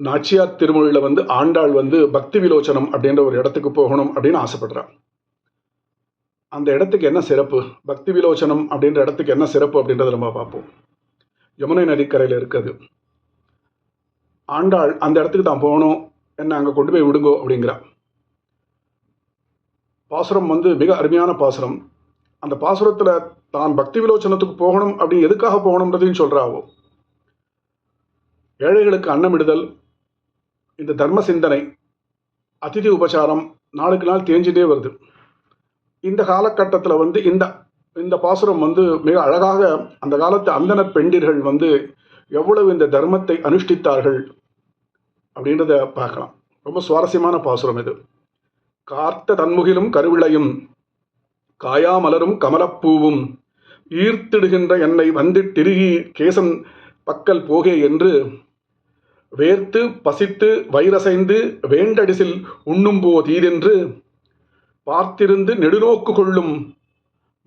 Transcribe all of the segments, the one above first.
நாச்சியார் திருமொழியில் வந்து ஆண்டாள் வந்து பக்தி விலோச்சனம் அப்படின்ற ஒரு இடத்துக்கு போகணும் அப்படின்னு ஆசைப்படுறான் அந்த இடத்துக்கு என்ன சிறப்பு? பக்தி விலோச்சனம் அப்படின்ற இடத்துக்கு என்ன சிறப்பு அப்படின்றத நம்ம பார்ப்போம். யமுனை நதிக்கரையில் இருக்குது. ஆண்டாள் அந்த இடத்துக்கு தான் போகணும் என்ன அங்கே கொண்டு போய் விடுங்கோ அப்படிங்கிறா பாசுரம் வந்து மிக அருமையான பாசுரம். அந்த பாசுரத்தில் தான் பக்தி விலோச்சனத்துக்கு போகணும் அப்படின்னு எதுக்காக போகணுன்றதையும் சொல்கிறாவோ ஏழைகளுக்கு அன்னமிடுதல் இந்த தர்ம சிந்தனை அதிதி உபசாரம் நாளுக்கு நாள் தேஞ்சிட்டே வருது. இந்த காலகட்டத்தில் வந்து இந்த இந்த பாசுரம் வந்து மிக அழகாக அந்த காலத்து அந்தன பெண்டிர்கள் வந்து எவ்வளவு இந்த தர்மத்தை அனுஷ்டித்தார்கள் அப்படின்றத பார்க்கலாம். ரொம்ப சுவாரஸ்யமான பாசுரம் இது. கார்த்த தன்முகிலும் கருவிளையும் காயாமலரும் கமலப்பூவும் ஈர்த்திடுகின்ற என்னை வந்து திருகி கேசன் பக்கல் போகே என்று வேர்த்து பசித்து வயிறசைந்து வேண்டடிசில் உண்ணும்போ தீதென்று பார்த்திருந்து நெடுநோக்கு கொள்ளும்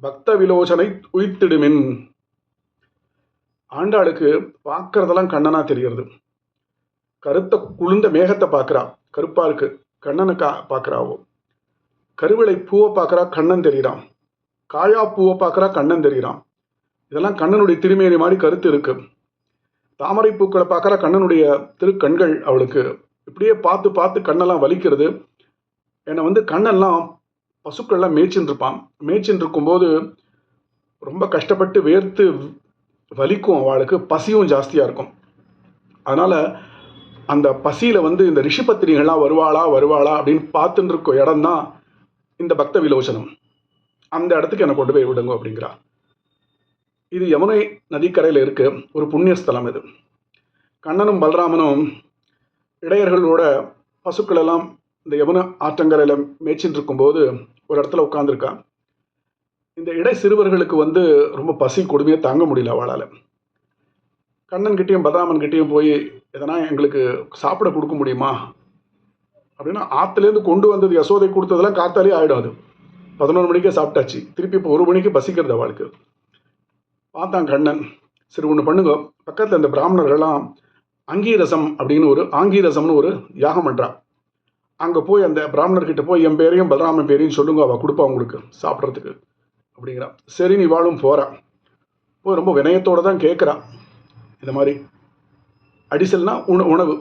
பக்த விலோசனை உயிர்த்திடுமின் ஆண்டாளுக்கு பார்க்கறதெல்லாம் கண்ணனா தெரிகிறது. கருத்த குளிர்ந்த மேகத்தை பார்க்குறா. கருப்பா இருக்கு கண்ணனுக்கா பார்க்குறாவோ? கருவிளை பூவை பார்க்குறா கண்ணன் தெரிகிறான். காயா பூவை பார்க்குறா கண்ணன் தெரிகிறான். இதெல்லாம் கண்ணனுடைய திருமேனி மாதிரி கருத்து இருக்குது தாமரை பூக்களை பார்க்குற கண்ணனுடைய திருக்கண்கள் அவளுக்கு இப்படியே பார்த்து பார்த்து கண்ணெல்லாம் வலிக்கிறது. என்னை வந்து கண்ணெல்லாம் பசுக்கள்லாம் மேய்ச்சின்னு இருப்பான் மேய்ச்சின்னு இருக்கும்போது ரொம்ப கஷ்டப்பட்டு வேர்த்து வலிக்கும் அவளுக்கு பசியும் ஜாஸ்தியாக இருக்கும். அதனால் அந்த பசியில் வந்து இந்த ரிஷிபத்திரிகள்லாம் வருவாளா வருவாளா அப்படின்னு பார்த்துட்டு இருக்க இடம் தான் இந்த பக்த விலோசனம். அந்த இடத்துக்கு என்னை கொண்டு போய் விடுங்க அப்படிங்கிறா. இது யமுனை நதிக்கரையில் இருக்க ஒரு புண்ணிய ஸ்தலம் இது. கண்ணனும் பலராமனும் இடையர்களோட பசுக்கள் எல்லாம் இந்த யமுனை ஆற்றங்கரையில் மேய்ச்சின்னு இருக்கும்போது ஒரு இடத்துல உட்காந்துருக்கான் இந்த இடை சிறுவர்களுக்கு வந்து ரொம்ப பசி கொடுமையை தாங்க முடியல அவளால். கண்ணன் கிட்டேயும் பலராமன் கிட்டேயும் போய் எதனா எங்களுக்கு சாப்பிட கொடுக்க முடியுமா? அப்படின்னா ஆற்றுலேருந்து கொண்டு வந்தது யசோதை கொடுத்ததெல்லாம் காத்தாலே ஆகிடும் அது. பதினொரு மணிக்கே சாப்பிட்டாச்சு. திருப்பி இப்போ ஒரு மணிக்கு பசிக்கிறது அவளுக்கு. பார்த்தான் கண்ணன் சரி ஒன்று பண்ணுங்க. பக்கத்தில் இந்த பிராமணர்கள்லாம் அங்கீரசம் அப்படின்னு ஒரு ஆங்கீரசம்னு ஒரு யாகம் பண்ணுறா அங்கே போய் அந்த பிராமணர்கிட்ட போய் என் பேரையும் பலராமன் பேரையும் சொல்லுங்க அவள் கொடுப்பா உங்களுக்கு சாப்பிட்றதுக்கு அப்படிங்கிறா. சரி நீ வாழும் போகிறான் போய் ரொம்ப வினயத்தோடு தான் கேட்குறா இந்த மாதிரி அடிசல்னா உண உணவு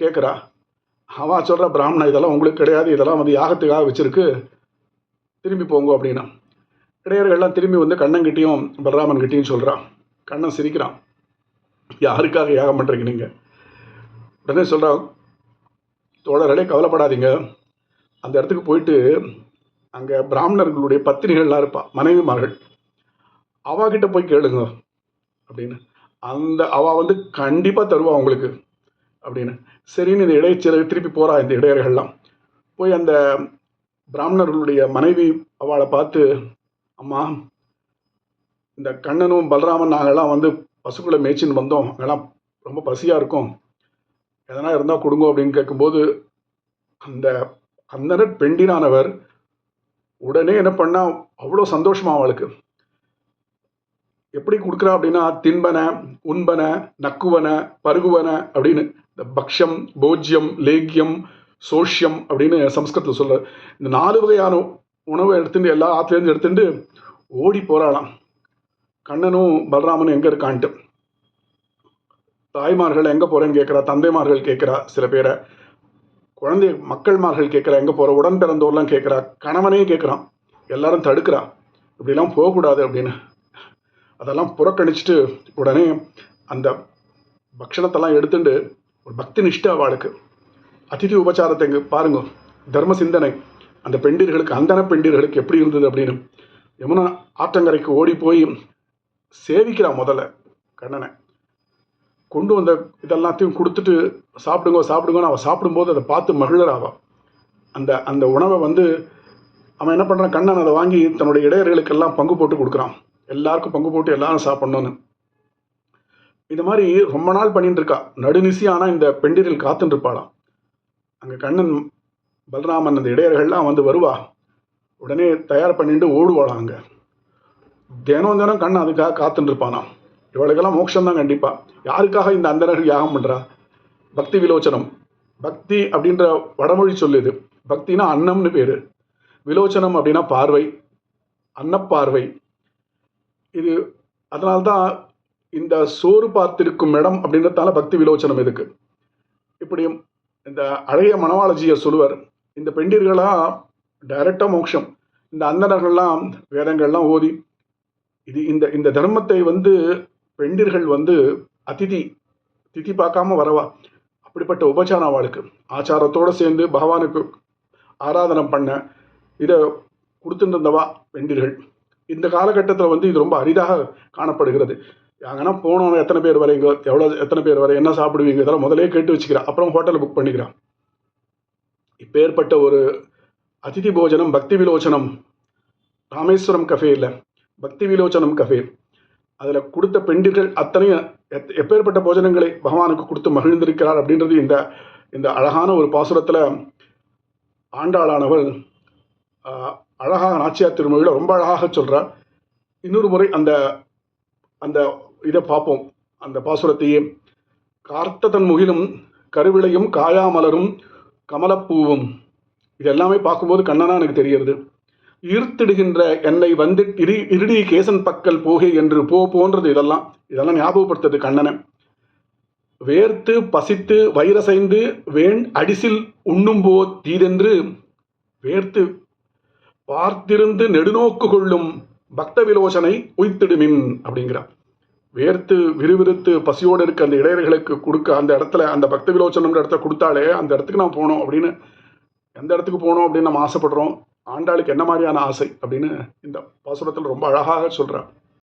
கேட்குறா அவன் சொல்கிற பிராமணன் இதெல்லாம் உங்களுக்கு கிடையாது இதெல்லாம் வந்து யாகத்துக்காக வச்சுருக்கு. திரும்பி போங்க அப்படின்னா. இடையர்கள்லாம் திரும்பி வந்து கண்ணன்கிட்டையும் பலராமன் கிட்டேயும் சொல்கிறான் கண்ணன் சிரிக்கிறான். யாருக்காக யாகம் பண்ணுறீங்க நீங்கள் உடனே சொல்கிறான் தோழர்களே கவலைப்படாதீங்க. அந்த இடத்துக்கு போயிட்டு அங்கே பிராமணர்களுடைய பத்தினிகள்லாம் இருப்பா மனைவிமார்கள். அவகிட்ட போய் கேளுங்க அப்படின்னு. அந்த அவா வந்து கண்டிப்பாக தருவா உங்களுக்கு அப்படின்னு. சரின்னு இந்த இடைச்சில திருப்பி போகிறா இந்த இடையர்கள்லாம். போய் அந்த பிராமணர்களுடைய மனைவி அவளை பார்த்து அம்மா இந்த கண்ணனும் பலராமன் நாங்கள்லாம் வந்து பசுக்களை மேய்ச்சின்னு வந்தோம். அங்கெல்லாம் ரொம்ப பசியாக இருக்கும். எதனா இருந்தால் கொடுங்க அப்படின்னு கேட்கும்போது அந்த கந்தனர் பெண்டினானவர் உடனே என்ன பண்ணா அவ்வளோ சந்தோஷமா அவளுக்கு. எப்படி கொடுக்குறா அப்படின்னா தின்பன உண்பன நக்குவன பருகுவன அப்படின்னு இந்த பக்ஷம் போஜ்யம் லேக்கியம் சோஷ்யம் அப்படின்னு சம்ஸ்கிருதத்தில் சொல்ற இந்த நாலு வகையான உணவை எடுத்துட்டு எல்லா ஆற்றுலேருந்து எடுத்துட்டு ஓடி போகிறாளாம் கண்ணனும் பலராமனும் எங்கே இருக்கான்ட்டு. தாய்மார்கள் எங்கே போகிறேன்னு கேட்குறா தந்தைமார்கள் கேட்குறா சில பேரை. குழந்தை மக்கள்மார்கள் கேட்குறா எங்கே போகிற உடன் பிறந்தோர்லாம் கேட்குறா கணவனே கேட்குறான் எல்லாரும் தடுக்கிறா. இப்படிலாம் போகக்கூடாது அப்படின்னு. அதெல்லாம் புறக்கணிச்சிட்டு உடனே அந்த பக்ஷணத்தெல்லாம் எடுத்துட்டு ஒரு பக்தி நிஷ்டை அவளுக்கு. அதிதி உபச்சாரத்தை இங்கே பாருங்க தர்ம சிந்தனை. அந்த பெண்டிர்களுக்கு அந்தன பெண்டிர்களுக்கு எப்படி இருந்தது அப்படின்னு? யமுனா ஆற்றங்கரைக்கு ஓடி போய் சேவிக்கிறான் முதல்ல கண்ணனை. கொண்டு வந்த இதெல்லாத்தையும் கொடுத்துட்டு சாப்பிடுங்க சாப்பிடுங்கன்னு அவள் சாப்பிடும்போது அதை பார்த்து மகிழறாவா அந்த அந்த உணவை வந்து அவன் என்ன பண்ணுறான் கண்ணன் அதை வாங்கி தன்னுடைய இடையர்களுக்கெல்லாம் பங்கு போட்டு கொடுக்குறான். எல்லாருக்கும் பங்கு போட்டு எல்லாரும் சாப்பிட்ணுன்னு இந்த மாதிரி ரொம்ப நாள் பண்ணிட்டு இருக்கா. நடுநிசி ஆனால் இந்த பெண்டிரில் காத்துட்டு இருப்பாளாம். அங்கே கண்ணன் பலராமன் அந்த இடையர்கள்லாம் வந்து வருவா. உடனே தயார் பண்ணிட்டு ஓடுவாளாம் அங்கே. தினம் தினம் கண் அதுக்காக காத்துட்டு இருப்பானாம் இவளுக்கெல்லாம் மோட்சம்தான் கண்டிப்பாக யாருக்காக இந்த அந்தரர்கள் யாகம் பண்ணுறா பக்தி விலோச்சனம். பக்தி அப்படின்ற வடமொழி சொல்லுது. பக்தினா அன்னம்னு பேர். விலோச்சனம் அப்படின்னா பார்வை. அன்னப்பார்வை. இது அதனால்தான் இந்த சோறு பார்த்திருக்கும் இடம் அப்படின்றதால பக்தி விலோச்சனம் இதுக்கு இப்படி இந்த அழகிய மணவாளஜியை சொல்லுவார் இந்த பெண்டிர்களாம் டைரக்டாக மோட்சம். இந்த அந்தணர்கள்லாம் வேதங்கள்லாம் ஓதி இது இந்த இந்த தர்மத்தை வந்து பெண்டிர்கள் வந்து அதிதி திதி பார்க்காம வரவா? அப்படிப்பட்ட உபச்சாரம் அவளுக்கு ஆச்சாரத்தோடு சேர்ந்து பகவானுக்கு ஆராதனம் பண்ண இதை கொடுத்துருந்தவா பெண்டிர்கள்? இந்த காலகட்டத்தில் வந்து இது ரொம்ப அரிதாக காணப்படுகிறது. அங்கன்னா போனோம் எத்தனை பேர் வரீங்க எவ்வளோ எத்தனை பேர் வர என்ன சாப்பிடுவீங்க? இதெல்லாம் முதலே கேட்டு வச்சுக்கிறா. அப்புறம் ஹோட்டலை புக் பண்ணிக்கிறான் இப்பேற்பட்ட ஒரு அதிதி போஜனம் பக்தி விலோச்சனம். ராமேஸ்வரம் கஃபே இல்லை. பக்தி விலோச்சனம் கஃபே அதில் கொடுத்த பெண்டிர்கள் அத்தனையும் எத் எப்பேற்பட்ட போஜனங்களை பகவானுக்கு கொடுத்து மகிழ்ந்திருக்கிறார் அப்படின்றது இந்த இந்த அழகான ஒரு பாசுரத்தில் ஆண்டாளானவள் அழகாக நாச்சியார் திருமொழியில் ரொம்ப அழகாக சொல்கிறார் இன்னொரு முறை அந்த அந்த இதை பார்ப்போம். அந்த பாசுரத்தையே கார்த்ததன் முகிலும் கருவிளையும் காயாமலரும் கமலப்பூவும் இது எல்லாமே பார்க்கும்போது கண்ணனா எனக்கு தெரியறது ஈர்த்திடுகின்ற என்னை வந்து இரு இருடி கேசன் பக்கல் போகை என்று போ போன்றது இதெல்லாம் இதெல்லாம் ஞாபகப்படுத்துறது கண்ணனை. வேர்த்து பசித்து வைரசைந்து வேண் அடிசில் உண்ணும்போ தீதென்று வேர்த்து பார்த்திருந்து நெடுநோக்கு கொள்ளும் பக்த விலோசனை உய்த்திடுமின் அப்படிங்கிறார். வேர்த்து விறுவிறுத்து பசியோடு இருக்க அந்த இடையர்களுக்கு கொடுக்க அந்த இடத்துல அந்த பக்த விலோச்சனம்ன்ற இடத்த கொடுத்தாலே அந்த இடத்துக்கு நான் போகணும் அப்படின்னு எந்த இடத்துக்கு போகணும் அப்படின்னு நம்ம ஆசைப்படுறோம். ஆண்டாளுக்கு என்ன மாதிரியான ஆசை அப்படின்னு இந்த பாசுரத்தில் ரொம்ப அழகாக சொல்கிறார்